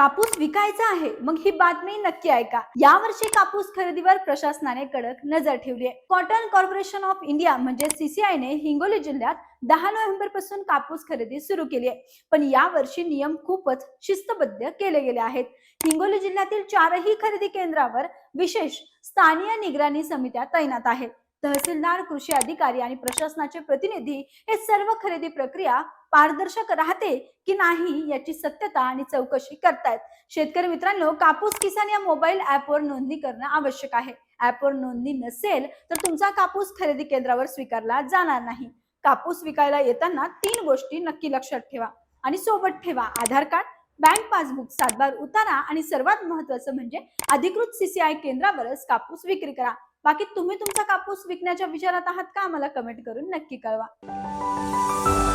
कापूस विकायचा आहे मग ही बातमी नक्की ऐका. यावर्षी कापूस खरेदीवर प्रशासनाने कडक नजर ठेवली आहे. कॉटन कॉर्पोरेशन ऑफ इंडिया म्हणजे सीसीआय ने हिंगोली जिल्ह्यात दहा नोव्हेंबरपासून कापूस खरेदी सुरू केली आहे. पण यावर्षी नियम खूपच शिस्तबद्ध केले गेले आहेत. हिंगोली जिल्ह्यातील चारही खरेदी केंद्रावर विशेष स्थानीय निगराणी समित्या तैनात आहेत. तहसीलदार कृषी अधिकारी आणि प्रशासनाचे प्रतिनिधी हे सर्व खरेदी प्रक्रिया पारदर्शक राहते की नाही याची सत्यता आणि चौकशी करतायत. शेतकरी मित्रांनो कापूस किसान या मोबाईल ऍपवर नोंदणी करणं आवश्यक आहे. ऍपवर नोंदणी नसेल तर तुमचा कापूस खरेदी केंद्रावर स्वीकारला जाणार नाही. कापूस विकायला येताना तीन गोष्टी नक्की लक्षात ठेवा आणि सोबत ठेवा आधार कार्ड बँक पासबुक सातबार उतारा आणि सर्वात महत्वाचं म्हणजे अधिकृत सीसीआय केंद्रावरच कापूस विक्री करा. बाकी तुम्ही तुमचा कापूस विकण्याच्या विचारात आहात का? आम्हाला कमेंट करून नक्की कळवा.